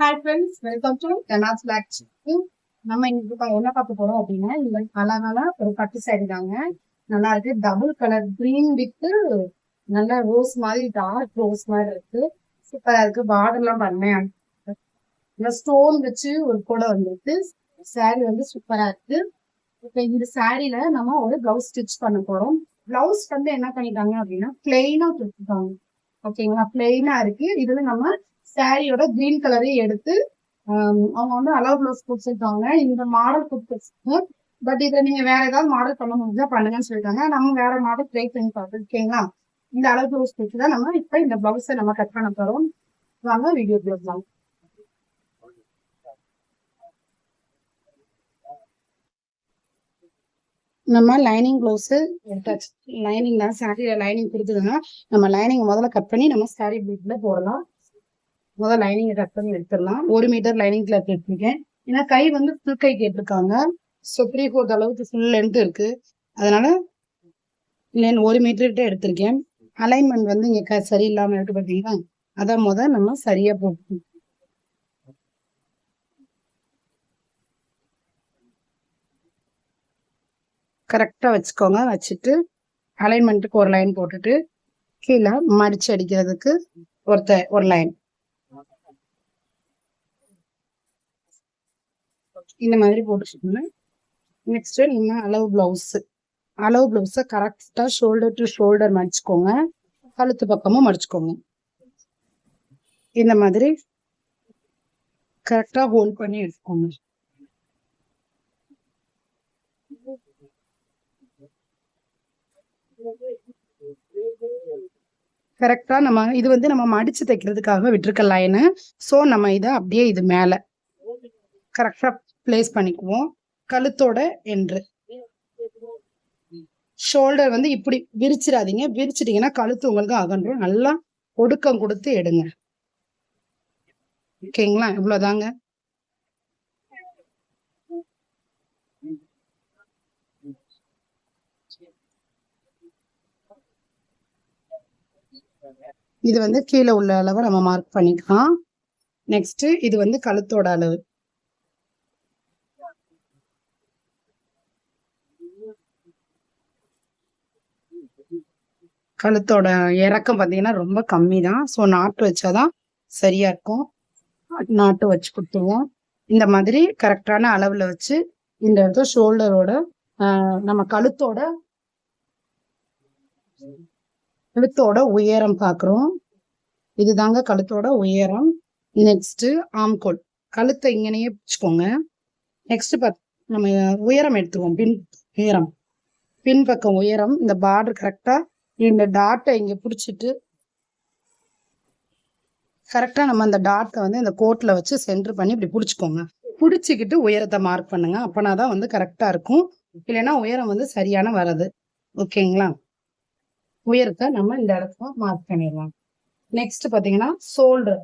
Hi friends welcome to Kana's blog நம்ம இன்னைக்கு என்ன பார்க்க போறோம் அப்படின்னா இந்த அழகான ஒரு பட்டு சாரி தாங்க. நல்லா இருக்கு. டபுள் கலர் கிரீன் வித்து நல்ல ரோஸ் மாதிரி டார்க் ரோஸ் மாதிரி இருக்கு. சூப்பரா இருக்கு. பார்டர்லாம் பண்ணேன். இந்த ஸ்டோன் வச்சு ஒரு கூட வந்துருக்கு. சாரி வந்து சூப்பரா இருக்கு. இப்போ இந்த சாரியில நம்ம ஒரு பிளவுஸ் ஸ்டிச் பண்ண போறோம். பிளவுஸ் வந்து என்ன பண்ணிட்டாங்க அப்படின்னா பிளெயினா கொடுத்துருக்காங்க ஓகேங்களா பிளெயினா இருக்கு. இதுல நம்ம சாரியோட கிரீன் கலரையும் எடுத்து அவங்க வந்து அலோ பிளவுஸ் கொடுத்துருக்காங்க. இந்த மாடல் கொடுத்துருக்காங்க. பட் இதை நீங்க வேற ஏதாவது மாடல் பண்ண முடிஞ்சா பண்ணுங்கன்னு சொல்லிட்டாங்க. நம்ம வேற மாடல் ட்ரை பண்ணி பார்த்து ஓகேங்களா இந்த அளவு பிளவுஸ் கொடுத்து தான் நம்ம இப்ப இந்த பிளவுஸை நம்ம கட் பண்ண போறோம். வாங்க வீடியோ போடலாம் நம்ம லைனிங் பிளவுஸ் எடுத்தாச்சு. லைனிங் தான் சாரியில் லைனிங் கொடுத்துருந்தோம்னா நம்ம லைனிங் முதல்ல கட் பண்ணி நம்ம சாரி பீட்டில் போடலாம். முதல்ல லைனிங் கட் பண்ணி எடுத்துடலாம். ஒரு மீட்டர் லைனிங் கிளாத் எடுத்திருக்கேன் ஏன்னா கை வந்து ஃபுல் கை கேட்டிருக்காங்க. ஸோ த்ரீ ஃபோர்த் அளவுக்கு ஃபுல் லென்த் இருக்கு. அதனால லென் ஒரு மீட்டர்கிட்ட எடுத்திருக்கேன். அலைன்மெண்ட் வந்து இங்க க- சரியில்லாம இருக்கு பார்த்தீங்களா அதான் முத நம்ம சரியா போட்டு கரெக்டா வச்சுக்கோங்க. வச்சுட்டு அலைன்மெண்ட்டுக்கு ஒரு லைன் போட்டுட்டு கீழே மடிச்சு அடிக்கிறதுக்கு ஒருத்த ஒரு லைன் இந்த மாதிரி போட்டுக்கோங்க. நெக்ஸ்ட்டு நீங்கள் அளவு ப்ளவுஸு அளவு ப்ளவுஸை கரெக்டாக ஷோல்டர் டு ஷோல்டர் மடிச்சுக்கோங்க. கழுத்து பக்கமும் மடிச்சுக்கோங்க. இந்த மாதிரி கரெக்டாக ஹோல்ட் பண்ணி எடுத்துக்கோங்க. கரெக்டாக நம்ம இது வந்து நம்ம மடிச்சு தைக்கிறதுக்காக விட்டுருக்க லைனு ஸோ நம்ம இதை அப்படியே இது மேல. கரெக்டாக பிளேஸ் பண்ணிக்குவோம். கழுத்தோட என்று ஷோல்டர் வந்து இப்படி விரிச்சிடாதீங்க. விரிச்சிட்டிங்கன்னா கழுத்து உங்களுக்கு அகன்றும் நல்லா ஒடுக்கம் கொடுத்து எடுங்க. ஓகேங்களா இவ்வளோதாங்க. இது வந்து கீழே உள்ள அளவை நம்ம மார்க் பண்ணிக்கலாம். நெக்ஸ்ட் இது வந்து கழுத்தோட அளவு. கழுத்தோட இறக்கம் பார்த்தீங்கன்னா ரொம்ப கம்மி தான் ஸோ நாட்டு வச்சாதான் சரியா இருக்கும். நாட்டு வச்சு கொடுத்துருவோம். இந்த மாதிரி கரெக்டான அளவில் வச்சு இந்த இடத்துல ஷோல்டரோட நம்ம கழுத்தோட கழுத்தோட உயரம் பார்க்குறோம் இதுதாங்க கழுத்தோட உயரம். நெக்ஸ்ட்டு ஆம்கோல். கழுத்தை இங்கனையே பிடிச்சிக்கோங்க நெக்ஸ்ட் பத் நம்ம உயரம் எடுத்துருவோம். பின் உயரம். பின்பக்கம் உயரம். இந்த பார்டர் கரெக்டாக இந்த டாட்டை இங்க பிடிச்சிட்டு கரெக்டா நம்ம அந்த டாட்டை வந்து இந்த கோட்டில் வச்சு சென்டர் பண்ணி இப்படி பிடிச்சிக்கோங்க. பிடிச்சிக்கிட்டு உயரத்தை மார்க் பண்ணுங்க. அப்போனா தான் வந்து கரெக்டா இருக்கும். இல்லைன்னா உயரம் வந்து சரியான வராது. ஓகேங்களா உயரத்தை நம்ம இந்த இடத்துல மார்க் பண்ணிடலாம். நெக்ஸ்ட் பாத்தீங்கன்னா ஷோல்டர்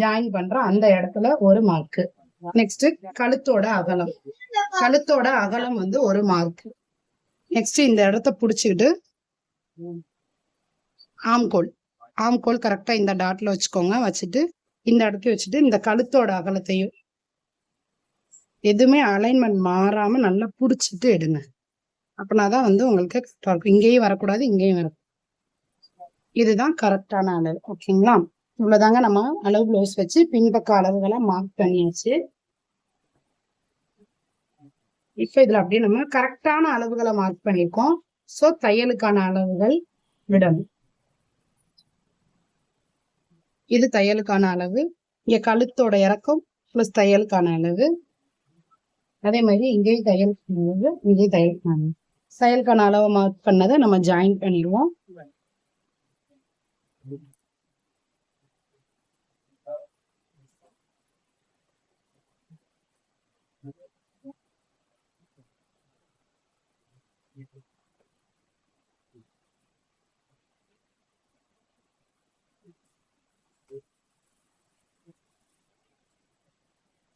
ஜாயின் பண்ற அந்த இடத்துல ஒரு மார்க் நெக்ஸ்ட் கழுத்தோட அகலம். கழுத்தோட அகலம் வந்து ஒரு மார்க் நெக்ஸ்ட் இந்த இடத்த புடிச்சுக்கிட்டு ஆம்கோல். ஆம்கோல் கரெக்டா இந்த டாட்ல வச்சுக்கோங்க. வச்சுட்டு இந்த இடத்தையும் வச்சுட்டு இந்த கழுத்தோட அகலத்தையும் எதுவுமே அலைன்மெண்ட் மாறாம நல்லா புடிச்சிட்டு எடுங்க. அப்படின்னாதான் வந்து உங்களுக்கு கரெக்டாக இருக்கும் இங்கேயும் வரக்கூடாது இங்கேயும் வர இதுதான் கரெக்டான அளவு. ஓகேங்களா இவ்வளோதாங்க நம்ம அளவு ப்ளவுஸ் வச்சு பின்பக்க அளவுகளை மார்க் பண்ணியாச்சு. இப்போ இதில் அப்படியே நம்ம கரெக்டான அளவுகளை மார்க் பண்ணியிருக்கோம். ஸோ தையலுக்கான அளவுகள் விடணும் இது தையலுக்கான அளவு. இங்கே கழுத்தோட இறக்கம் ப்ளஸ் தையலுக்கான அளவு. அதே மாதிரி இங்கேயும் தையலுக்கான அளவு இங்கேயும் தையலுக்கான அளவு தையலுக்கான அளவை மார்க் பண்ணதை நம்ம ஜாயின் பண்ணிடுவோம்.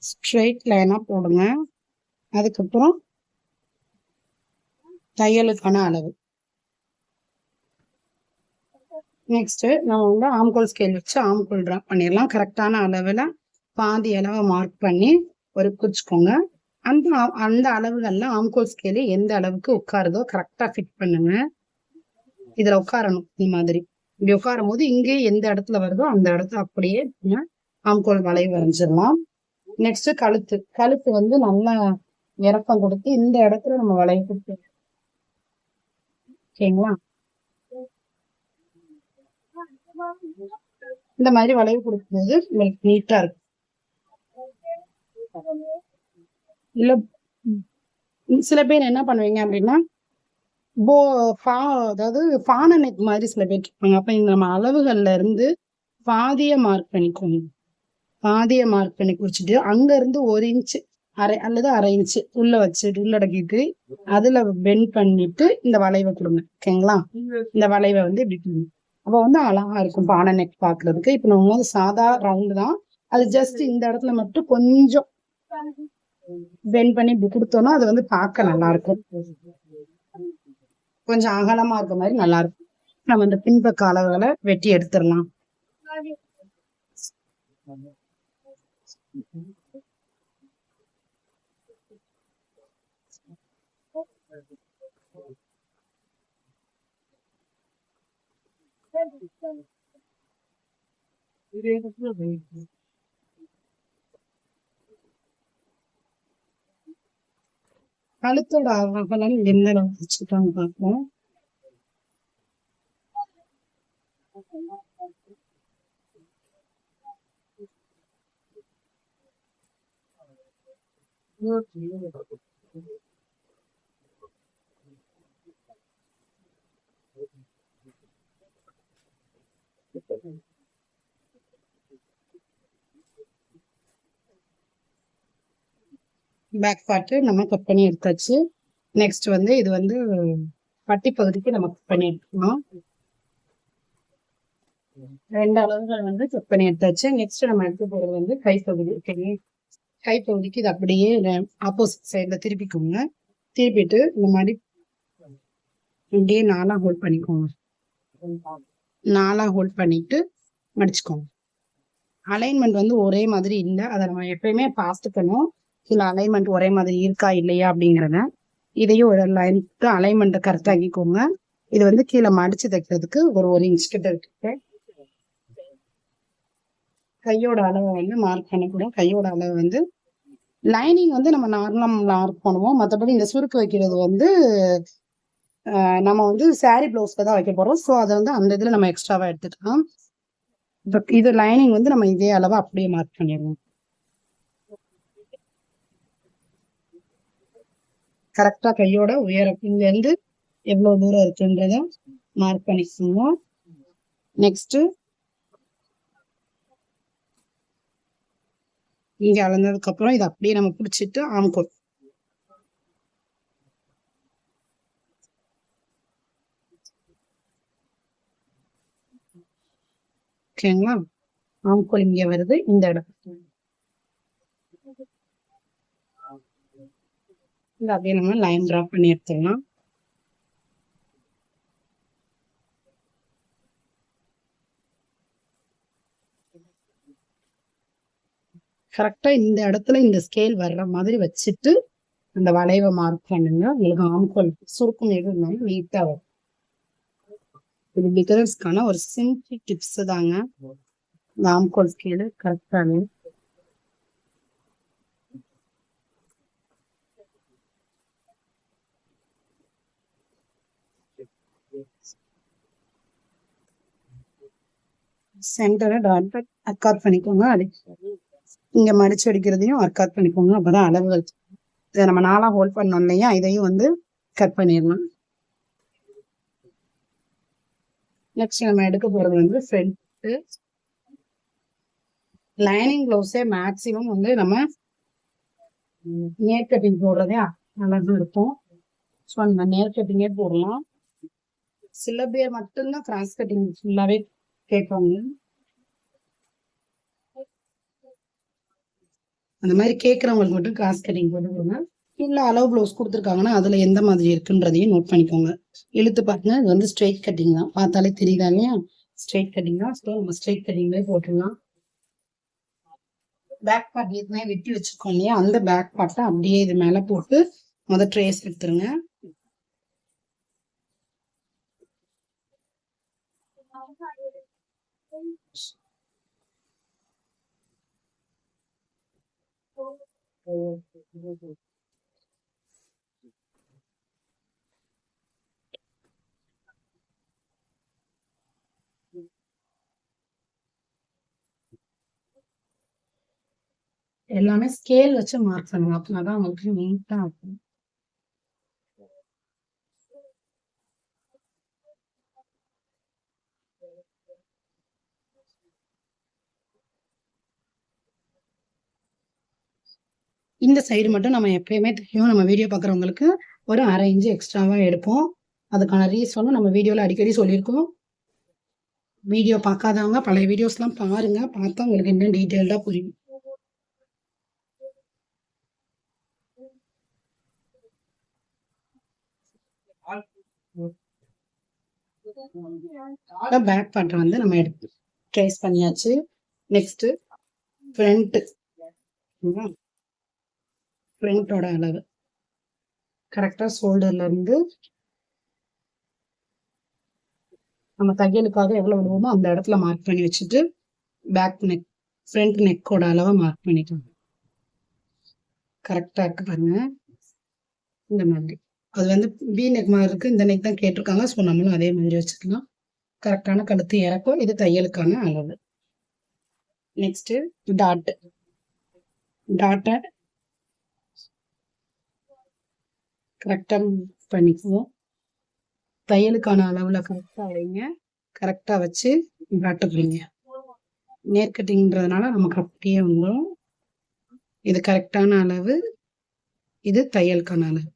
ஸ்ட்ரெயிட் லைனா போடுங்க. அதுக்கப்புறம் தையலுக்கான அளவு. நெக்ஸ்ட் நம்ம வந்து ஆம்கோல் ஸ்கேல் வச்சு ஆம்கோல் ட்ரா பண்ணிடலாம். கரெக்டான அளவில் பாதி அளவை மார்க் பண்ணி ஒரு குறிச்சுக்கோங்க அந்த அந்த அளவுகளில் ஆம்கோல் ஸ்கேலு எந்த அளவுக்கு உட்காருதோ கரெக்டாக ஃபிட் பண்ணுங்க. இதில் உட்காரணும் இந்த மாதிரி. இப்படி உட்காரும் போது இங்கே எந்த இடத்துல வருதோ அந்த இடத்துல அப்படியே ஆம்கோல் வளைவு வரைஞ்சிடலாம். நெக்ஸ்ட் கழுத்து. கழுத்து வந்து நல்லா இறக்கம் கொடுத்து இந்த இடத்துல நம்ம வளைய கொடுத்து ஓகேங்களா இந்த மாதிரி வளைவு கொடுக்கும்போது உங்களுக்கு நீட்டா இருக்கும். இல்ல சில பேர் என்ன பண்ணுவீங்க அப்படின்னா போ ஃபா அதாவது ஃபான நெக் மாதிரி சில பேர் இருப்பாங்க. அப்ப இந்த நம்ம அளவுகள்ல இருந்து பாதிய மார்க் பண்ணிக்கோங்க. பாதியை மார்க் பண்ணி குறிச்சிட்டு அங்க இருந்து ஒரு இன்ச் அரை அல்லது அரை இன்ச்சு உள்ள வச்சுட்டு உள்ளடக்கிட்டு அதுல பெண்ட் பண்ணிட்டு இந்த வளைவை கொடுங்க. ஓகேங்களா இந்த வளைவை வந்து இப்படி கொடுங்க. அப்ப வந்து அழகா இருக்கும் பானை நெக் பாக்குறதுக்கு. இப்ப நம்ம வந்து சாதா ரவுண்டு தான். அது ஜஸ்ட் இந்த இடத்துல மட்டும் கொஞ்சம் பெண்ட் பண்ணி இப்படி கொடுத்தோம்னா அது வந்து பார்க்க நல்லா இருக்கும். கொஞ்சம் அகலமா இருக்க மாதிரி நல்லா இருக்கும். நம்ம இந்த பின்பக்க அளவுகளை வெட்டி எடுத்துடலாம். கழுத்தோட அகலம் எந்த அளவுக்கு வச்சுக்கிட்டாங்க பார்ப்போம் பேக் பார்ட்டு நம்ம கட் பண்ணி எடுத்தாச்சு. நெக்ஸ்ட் வந்து இது வந்து பட்டி பகுதிக்கு நம்ம கட் பண்ணி எடுத்துக்கலாம் ரெண்டு அளவுகள் வந்து கட் பண்ணி எடுத்தாச்சு. நெக்ஸ்ட் நம்ம எடுத்து போகிறது வந்து கைப்பகுதி ஓகே கைப்பகுதிக்கு இது அப்படியே ஆப்போசிட் சைடில் திருப்பிக்கோங்க. திருப்பிட்டு இந்த மாதிரி இப்படியே நாளாக ஹோல்ட் பண்ணிக்கோங்க. நாளாக ஹோல்ட் பண்ணிட்டு மடிச்சுக்கோங்க. அலைன்மெண்ட் வந்து ஒரே மாதிரி இல்லை. அதை நம்ம எப்பயுமே பார்த்துக்கணும் இல்லை அலைன்மெண்ட் ஒரே மாதிரி இருக்கா இல்லையா அப்படிங்கிறத இதையும் ஒரு லைனுக்கு அலைன்மெண்ட்டை கரெக்ட் இது வந்து கீழே மடிச்சு தைக்கிறதுக்கு ஒரு ஒரு இன்ச் கிட்ட இருக்கு. கையோட அளவை வந்து மார்க் பண்ணக்கூடாது. கையோட அளவு வந்து லைனிங் வந்து நம்ம நார்மலாக மார்க் பண்ணுவோம். மற்றபடி இந்த சுருக்கு வைக்கிறது வந்து நம்ம வந்து சாரி ப்ளவுஸ்க்கு தான் வைக்க போகிறோம் ஸோ அதை வந்து அந்த இதில் நம்ம எக்ஸ்ட்ராவாக எடுத்துக்கலாம். இது லைனிங் வந்து நம்ம இதே அளவாக அப்படியே மார்க் பண்ணிடுவோம் கரெக்டாக கையோட உயரம் இங்கேருந்து எவ்வளோ தூரம் இருக்குன்றத மார்க் பண்ணிக்கோங்க. நெக்ஸ்ட்டு இங்க அளந்ததுக்கு அப்புறம் இதை அப்படியே நம்ம பிடிச்சிட்டு ஆம்கோல். ஓகேங்களா ஆம்கோல் இங்க வருது இந்த இடம். இதை அப்படியே நம்ம லைன் டிரா பண்ணி எடுத்துடலாம். கரெக்டாக இந்த இடத்துல இந்த ஸ்கேல் வர்ற மாதிரி வச்சுட்டு அந்த வளைவை மார்க் பண்ணுங்க. உங்களுக்கு ஆம்கோல் சுருக்கம் எது இருந்தாலும் வரும். இது பிகினர்ஸ்க்கான ஒரு சிம்பிள் டிப்ஸ் தாங்க. இந்த ஆம்கோல் ஸ்கேலு கரெக்டாக சென்டரை டாட் அக்காட் பண்ணிக்கோங்க. அது இங்க மடிச்சு அடிக்கிறதையும் ஒர்க் அவுட் பண்ணிக்கோங்க. அப்பதான் அளவுகள் இதை நம்ம நாளா ஹோல்ட் பண்ணோம் இல்லையா? இதையும் வந்து கட் பண்ணிடலாம். நெக்ஸ்ட் நம்ம எடுக்க போறது வந்து ஃப்ரண்ட் லைனிங் ப்ளவுஸே மேக்ஸிமம் வந்து நம்ம நேர் கட்டிங் போடுறதே நல்லா இருக்கும். ஸோ நம்ம நேர் கட்டிங்கே போடலாம். சில பேர் மட்டும்தான் கிராஸ் கட்டிங் ஃபுல்லாகவே கேட்பாங்க. அந்த மாதிரி கேட்கறவங்களுக்கு மட்டும் காசு கட்டிங் போட்டு கொடுங்க இல்லை அளவு ப்ளவுஸ் கொடுத்துருக்காங்கன்னா அதுல எந்த மாதிரி இருக்குன்றதையும் நோட் பண்ணிக்கோங்க. இழுத்து பாருங்க இது வந்து ஸ்ட்ரெயிட் கட்டிங் தான். பார்த்தாலே தெரியுதா இல்லையா? ஸ்ட்ரெயிட் கட்டிங் தான். ஸோ நம்ம ஸ்ட்ரெயிட் கட்டிங்லேயே போட்டுடலாம். பேக் பார்ட் ஏற்கனவே வெட்டி வச்சுருக்கோம் இல்லையா? அந்த பேக் பார்ட்டை அப்படியே இது மேலே போட்டு மொதல் ட்ரேஸ் எடுத்துருங்க. எல்லாமே ஸ்கேல் வச்சு மார்க் பண்ணுங்க அப்படின்னாதான் உங்களுக்கு நீட்டா இருக்கும் இந்த சைடு மட்டும் நம்ம எப்பயுமே தெரியும். நம்ம வீடியோ பார்க்குறவங்களுக்கு ஒரு அரை இன்ச்சு எக்ஸ்ட்ராவாக எடுப்போம். அதுக்கான ரீசனும் நம்ம வீடியோவில் அடிக்கடி சொல்லியிருக்கோம். வீடியோ பார்க்காதவங்க பழைய வீடியோஸ்லாம் பாருங்க. பார்த்தா உங்களுக்கு இன்னும் டீட்டெயில்டாக புரியும். பேக் பார்ட் வந்து நம்ம எடுத்து ட்ரேஸ் பண்ணியாச்சு. நெக்ஸ்ட் ஃப்ரண்ட்டு ஃப்ரண்டோட அளவு. கரெக்டாக ஷோல்டர்லேருந்து நம்ம தையலுக்காக எவ்வளோ விடுவோமோ அந்த இடத்துல மார்க் பண்ணி வச்சுட்டு பேக் நெக் ஃப்ரண்ட் நெக்கோட அளவை மார்க் பண்ணிக்கோங்க. கரெக்டாக இருக்கு பாருங்க. இந்த மாதிரி. அது வந்து பி நெக் மாதிரி இருக்குது இந்த நெக் தான் கேட்டிருக்காங்க. ஸோ நம்மளும் அதே மாதிரி வச்சுக்கலாம். கரெக்டான கழுத்து இறக்கும். இது தையலுக்கான அளவு. நெக்ஸ்ட்டு டாட்டு டாட்டை கரெக்டாக பண்ணிக்குவோம். தையலுக்கான அளவில் கரெக்டாக வைங்க. கரெக்டாக வச்சு டாட்டு நேர்கட்டிங்கிறதுனால நமக்கு அப்படியே வந்துடும் இது கரெக்டான அளவு இது தையலுக்கான அளவு.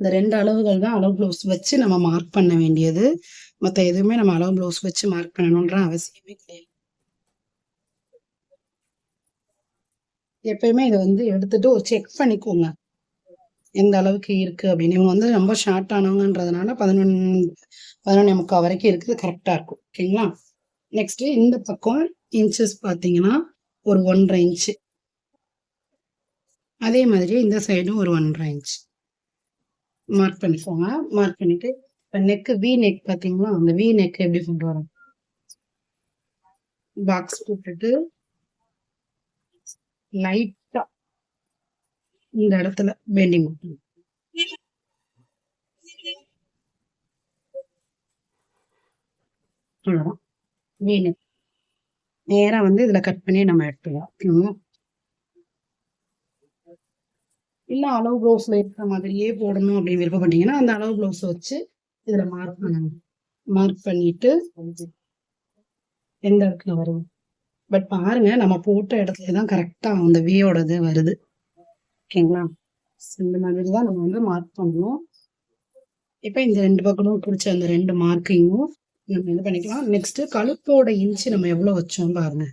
இந்த ரெண்டு அளவுகள் தான் அளவு ப்ளவுஸ் வச்சு நம்ம மார்க் பண்ண வேண்டியது. மற்ற எதுவுமே நம்ம அளவு ப்ளவுஸ் வச்சு மார்க் பண்ணணுன்ற அவசியமே கிடையாது. எப்பயுமே இதை வந்து எடுத்துட்டு ஒரு செக் பண்ணிக்கோங்க. எந்த அளவுக்கு இருக்கு அப்படின்னு. இவங்க வந்து ரொம்ப ஷார்ட் ஆனவங்கன்றதுனால பதினொன்று பதினொன்று முக்கால் வரைக்கும் இருக்குது. கரெக்டாக இருக்கும். ஓகேங்களா? நெக்ஸ்ட்டு இந்த பக்கம் இன்ச்சஸ் பார்த்தீங்கன்னா ஒரு ஒன்றரை இன்ச்சு அதே மாதிரி இந்த சைடும் ஒரு ஒன்றரை இன்ச் மார்க் பண்ணிக்கோங்க. மார்க் பண்ணிட்டு இப்போ நெக்கு வி நெக் பார்த்தீங்களா? அந்த வி நெக் எப்படி கொண்டு வரோம்? பாக்ஸ் போட்டுட்டு லைட் இந்த இடத்துல பெண்டிங் அவ்வளோதான் வி நேரா வந்து இதுல கட் பண்ணி நம்ம எடுத்துக்கலாம். இல்லை அளவு ப்ளவுஸில் இருக்கிற மாதிரியே போடணும் அப்படின்னு விருப்பப்பட்டீங்கன்னா அந்த அளவு ப்ளவுஸ் வச்சு இதில் மார்க் பண்ணுங்க மார்க் பண்ணிட்டு எந்த இடத்துல வரும் பட் பாருங்க நம்ம போட்ட இடத்துல தான் கரெக்டாக அந்த வியோட இது வருது. ஓகேங்களா? இந்த மாதிரி தான் நம்ம வந்து மார்க் பண்ணணும். இப்போ இந்த ரெண்டு பக்கமும் பிடிச்ச அந்த ரெண்டு மார்க்கிங்கும் நம்ம இது பண்ணிக்கலாம்? நெக்ஸ்ட் கழுத்தோட இன்ச்சு நம்ம எவ்வளோ வச்சோம் பாருங்க.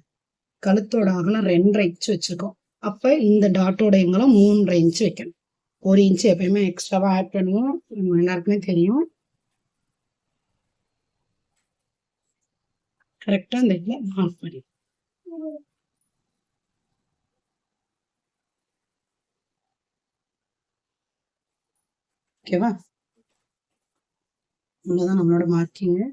கழுத்தோட அகலம் ரெண்டரை இன்ச்சு வச்சிருக்கோம். அப்போ இந்த டாட்டோட எங்கெல்லாம் மூன்றரை இன்ச்சு வைக்கணும். ஒரு இன்ச்சு எப்பயுமே எக்ஸ்ட்ராவாக ஆட் பண்ணுவோம். எல்லாருக்குமே தெரியும். கரெக்டாக இந்த இதில் மார்க் பண்ணி ஓகேவா? இவ்வளோதான் நம்மளோட மார்க்கிங்கு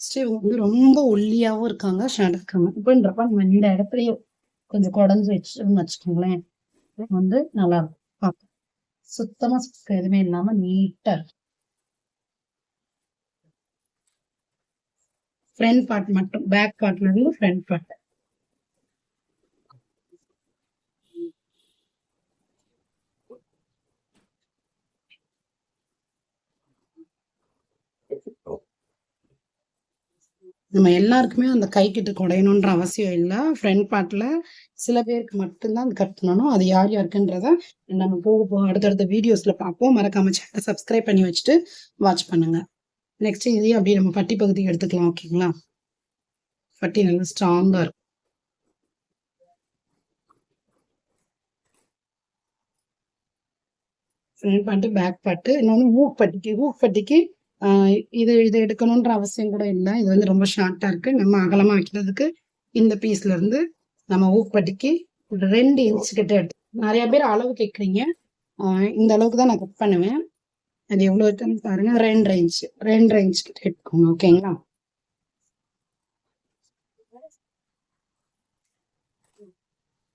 ஃபர்ஸ்ட் இவங்க வந்து ரொம்ப ஒல்லியாவும் இருக்காங்க ஷார்ட் இருக்காங்க இப்போன்றப்ப நம்ம இந்த இடத்துலையும் கொஞ்சம் குடஞ்சு வச்சுன்னு வச்சுக்கோங்களேன். வந்து நல்லா இருக்கும் பார்க்க சுத்தமா சுத்தம் எதுவுமே இல்லாம நீட்டாக இருக்கும் ஃப்ரண்ட் பார்ட் மட்டும் பேக் பார்ட்ல இருந்து ஃப்ரண்ட் பார்ட் நம்ம எல்லாருக்குமே அந்த கை குடையணுன்ற அவசியம் இல்லை. ஃப்ரண்ட் பார்ட்டில் சில பேருக்கு மட்டும்தான் அது கட் பண்ணணும் அது யார் யாருக்குன்றத நம்ம போக போக அடுத்தடுத்த வீடியோஸில் பார்ப்போம். மறக்காம சேனலை சப்ஸ்கிரைப் பண்ணி வச்சுட்டு வாட்ச் பண்ணுங்க. நெக்ஸ்ட் இதையும் அப்படியே நம்ம பட்டி பகுதிக்கு எடுத்துக்கலாம் ஓகேங்களா பட்டி நல்லா ஸ்ட்ராங்காக இருக்கும். ஃப்ரண்ட் பாட்டு பேக் பாட்டு இன்னொன்று ஊக் பட்டிக்கு. ஊக் பட்டிக்கு இது இது எடுக்கணுன்ற அவசியம் கூட இல்லை. இது வந்து ரொம்ப ஷார்ட்டாக இருக்குது நம்ம அகலமாக வைக்கிறதுக்கு இந்த பீஸ்ல இருந்து நம்ம ஒரு ரெண்டு இன்ச் கிட்ட எடுத்து நிறைய பேர் அளவு கேட்குறீங்க இந்த அளவுக்கு தான் நான் கட் பண்ணுவேன். அது எவ்வளோ இருக்குன்னு பாருங்க. ரெண்டு இன்ச் ரெண்டு இன்ச் கிட்ட எடுத்துக்கோங்க ஓகேங்களா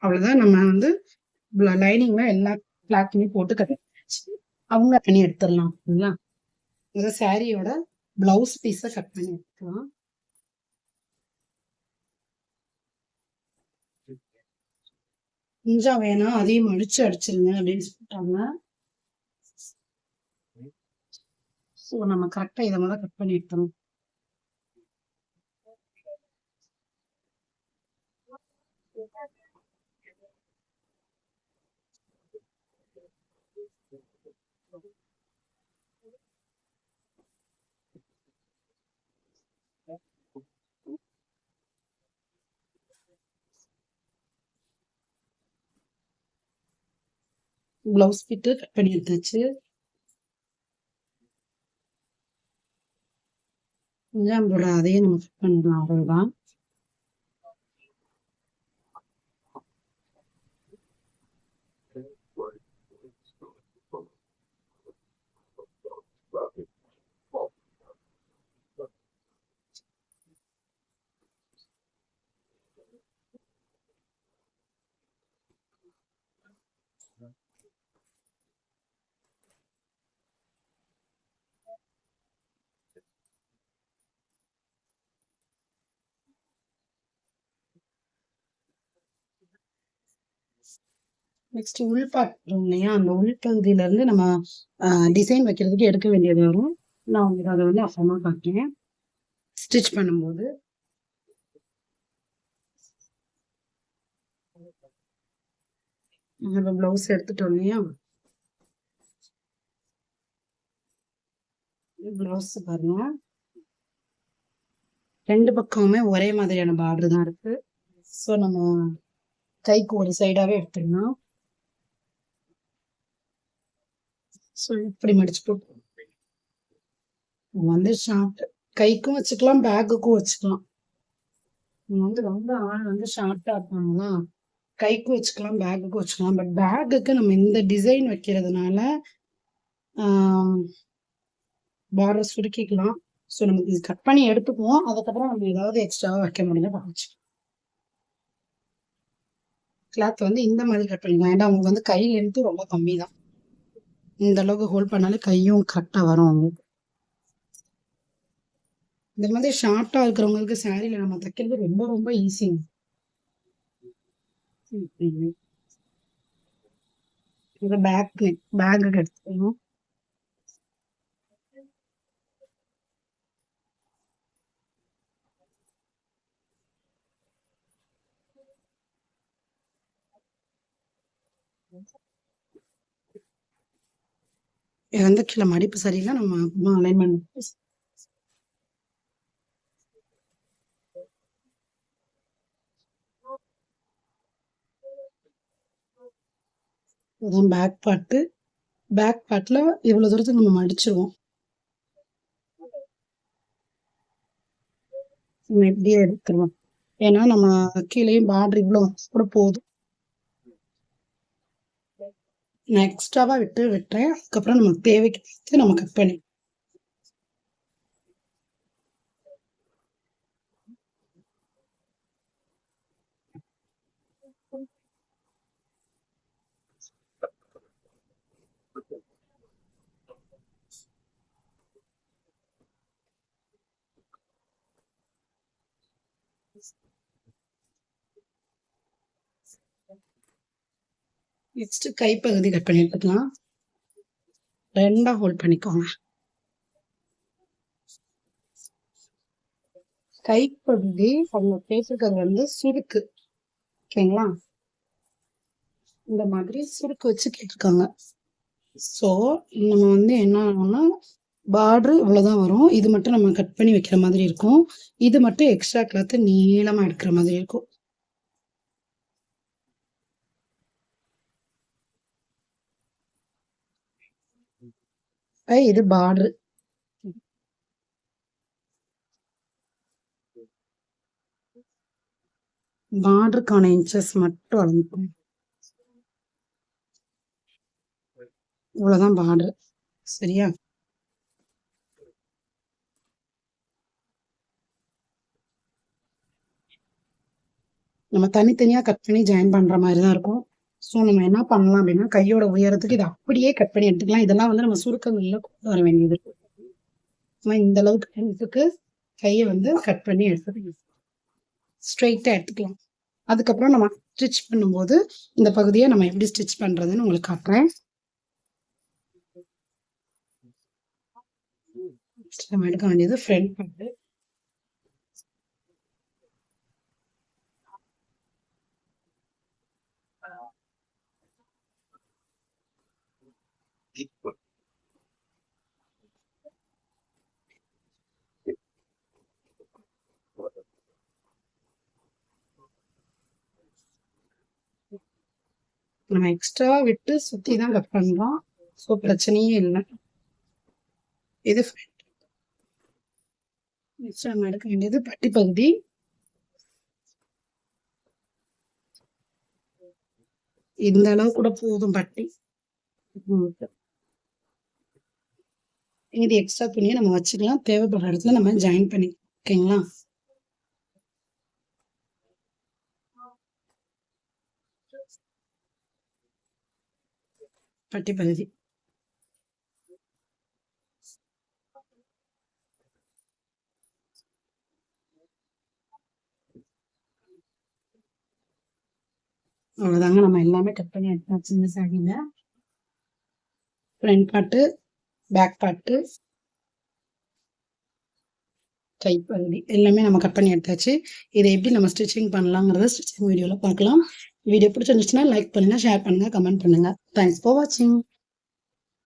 அவ்வளோதான் நம்ம வந்து லைனிங்ல எல்லா கிளாத்துமே போட்டு கட் அவங்க பண்ணி எடுத்துடலாம் ஓகேங்களா இந்த சாரியோட பிளவுஸ் பீஸை கட் பண்ணி எடுத்துக்கலாம் கொஞ்சம் வேணாம் அதையும் அடிச்சு அடிச்சிருங்க அப்படின்னு சொல்லிட்டாங்க. ஸோ நம்ம கரெக்டாக இதை மாதிரி கட் பண்ணி எடுத்தணும் ப்ளவுஸ் பிட்டு கட் பண்ணி எடுத்தாச்சு. அஞ்சாம் அதையும் நம்ம கட் பண்ணிடலாம் அவ்வளவுதான். நெக்ஸ்ட் உள் பார்க்குறோம் இல்லையா? அந்த உள்பகுதியில இருந்து நம்ம டிசைன் வைக்கிறதுக்கு எடுக்க வேண்டியது வரும். நான் உங்களுக்கு அதை வந்து அப்புறமா காட்டுறேன். ஸ்டிச் பண்ணும்போது. நம்ம ப்ளவுஸ் எடுத்துட்டோம் இல்லையா? ப்ளவுஸ் பாருங்க. ரெண்டு பக்கமுமே ஒரே மாதிரியான பார்டர் தான் இருக்கு. ஸோ நம்ம கைக்கு ஒரு சைடாவே எடுத்துடணும் ஸோ இப்படி மடிச்சு போட்டு வந்து ஷார்ட் கைக்கும் வச்சுக்கலாம் பேக்குக்கும் வச்சுக்கலாம். வந்து ரொம்ப ஆள் வந்து ஷார்ட்டாக இருப்பாங்களா கைக்கும் வச்சுக்கலாம் பேக்குக்கும் வச்சுக்கலாம். பட் பேக்குக்கு நம்ம இந்த டிசைன் வைக்கிறதுனால பார்டர் சுருக்கிக்கலாம். ஸோ நமக்கு இது கட் பண்ணி எடுத்துக்குவோம். அதுக்கப்புறம் நம்ம ஏதாவது எக்ஸ்ட்ராவாக வைக்க முடியும் பார்த்து கிளாத் வந்து இந்த மாதிரி கட் பண்ணிக்கலாம். ஏன்னா அவங்க வந்து கை எடுத்து ரொம்ப கம்மி தான் இந்த அளவுக்கு ஹோல்ட் பண்ணாலே கையும் கரெக்டாக வரும். அவங்களுக்கு இந்த மாதிரி ஷார்ட்டாக இருக்கிறவங்களுக்கு சாரியில் நம்ம தைக்கிறது ரொம்ப ரொம்ப ஈஸிங்க இது பேக் பேக்கு எடுத்துக்கணும். இது வந்து கீழே மடிப்பு சரியில்லை நம்ம அலைன்மெண்ட் இதுதான் பேக் பார்ட்டு பேக் பார்ட்டில் இவ்வளோ தூரத்துக்கு நம்ம மடிச்சிருவோம். நம்ம எப்படியே எடுத்துருவோம் ஏன்னா நம்ம கீழேயும் பார்டர் இவ்வளோ கூட போதும் நான் எக்ஸ்ட்ராவாக விட்டு விட்டுறேன் அதுக்கப்புறம் நமக்கு தேவைக்கு நம்ம கட் பண்ணி நெக்ஸ்ட் கைப்பகுதி கட் பண்ணி எடுத்துக்கலாம் ரெண்டாக ஹோல்ட் பண்ணிக்கோங்க. கைப்பகுதி அவங்க பேசுறது வந்து சுருக்கு. ஓகேங்களா? இந்த மாதிரி சுருக்கு வச்சு கேட்டிருக்காங்க. ஸோ நம்ம வந்து என்ன ஆகும்னா பார்டர் இவ்வளோதான் வரும். இது மட்டும் நம்ம கட் பண்ணி வைக்கிற மாதிரி இருக்கும். இது மட்டும் எக்ஸ்ட்ரா கிளாத்து நீளமாக எடுக்கிற மாதிரி இருக்கும். ஐ, இது பார்டர் பார்டருக்கான இன்ச்சஸ் மட்டும் அளந்துக்கணும் இவ்வளோதான் பார்டர் சரியா நம்ம தனித்தனியாக கட் பண்ணி ஜாயின் பண்ணுற மாதிரி தான் இருக்கும் ஸோ நம்ம என்ன பண்ணலாம் அப்படின்னா கையோட உயரத்துக்கு இதை அப்படியே கட் பண்ணி எடுத்துக்கலாம். இதெல்லாம் வந்து நம்ம சுருக்கங்களில் கொண்டு வர வேண்டியது நம்ம இந்த அளவுக்கு கையை வந்து கட் பண்ணி எடுத்துக்கலாம். ஸ்ட்ரைட்டாக எடுத்துக்கலாம். அதுக்கப்புறம் நம்ம ஸ்டிச் பண்ணும்போது இந்த பகுதியை நம்ம எப்படி ஸ்டிச் பண்ணுறதுன்னு உங்களுக்கு காட்டுறேன். நம்ம எடுக்க வேண்டியது ஃப்ரண்ட் பார்ட்டு நம்ம எக்ஸ்ட்ரா விட்டு சுற்றி தான் கட் பண்ணலாம். ஸோ பிரச்சனையே இல்லை. இது நெக்ஸ்ட் நம்ம எடுக்க வேண்டியது பட்டி பகுதி இந்த அளவு கூட போதும் பட்டி. இது எக்ஸ்ட்ரா துணியை நம்ம வச்சுக்கலாம். தேவைப்படுற இடத்துல நம்ம ஜாயின் பண்ணி ஓகேங்களா? பட்டி பகுதி. அவ்வளோதாங்க நம்ம எல்லாமே கட் பண்ணி எடுத்தாச்சு இந்த சாரியில் ஃப்ரண்ட் பார்ட்டு பேக் பார்ட்டு கை பகுதி. எல்லாமே நம்ம கட் பண்ணி எடுத்தாச்சு. இதை எப்படி நம்ம ஸ்டிச்சிங் பண்ணலாங்கிறத ஸ்டிச்சிங் வீடியோவில் பார்க்கலாம். வீடியோ பிடிச்சிருந்துச்சுன்னா லைக் பண்ணுங்கள் ஷேர் பண்ணுங்கள் கமெண்ட் பண்ணுங்கள் தேங்க்ஸ் ஃபார் வாட்சிங்